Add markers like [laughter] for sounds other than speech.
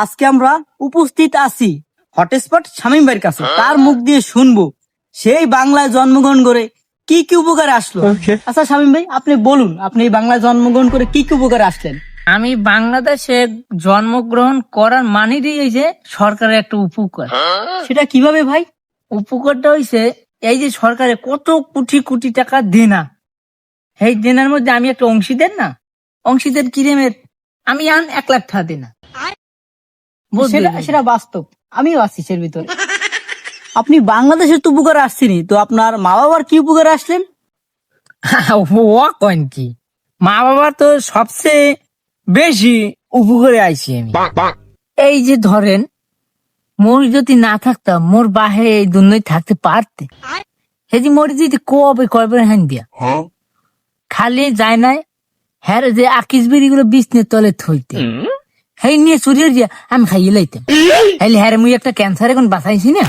আজকে আমরা উপস্থিত আছি হটস্পট শামীম ভাইয়ের কাছে। তার মুখ দিয়ে শুনব। সেই বাংলায় জন্মগ্রহণ করে কি কি উপকার আসলো? আচ্ছা শামীম ভাই আপনি বলুন আপনি এই বাংলায় জন্মগ্রহণ করে কি কি উপকার আসলেন? আমি বাংলাদেশে জন্মগ্রহণ করার মানেরই এই যে সরকারের একটা উপকার। সেটা কীভাবে ভাই? উপকারটা হইছে এই যে সরকারে কত কোটি কোটি টাকা দেনা। এই দেনার মধ্যে আমি একটা অংশীদার না? অংশীদার কিরেমের আমি আন এক লাখ টাকা দেনা? সেটা সেটা বাস্তব। আমিও আছি সের ভিতরে। আপনি বাংলাদেশের তো উপকার আসছেনই। তো আপনার মা বাবার কি উপকারে আসলেন? [laughs] ও কন কি? মা বাবা তো সবচেয়ে বেশি উপকারে আইছি আমি। এই যে ধরেন মোর যদি না থাকতাম মোর বাহে এই দুনিয়ায় থাকতে পারতে। হেজি মোর যদি কবে কবে হ্যান দিয়া। খালি যায় নাই হ্যাঁ যে আকিস বেরি গুলো বিছনের তলে থইতে। হেই নিয়ে চুরিয়ে দিয়া আমি খাইয়ে লাইতাম। হেলে হ্যাঁ মুই একটা ক্যান্সার এখন বাঁচাইছি না।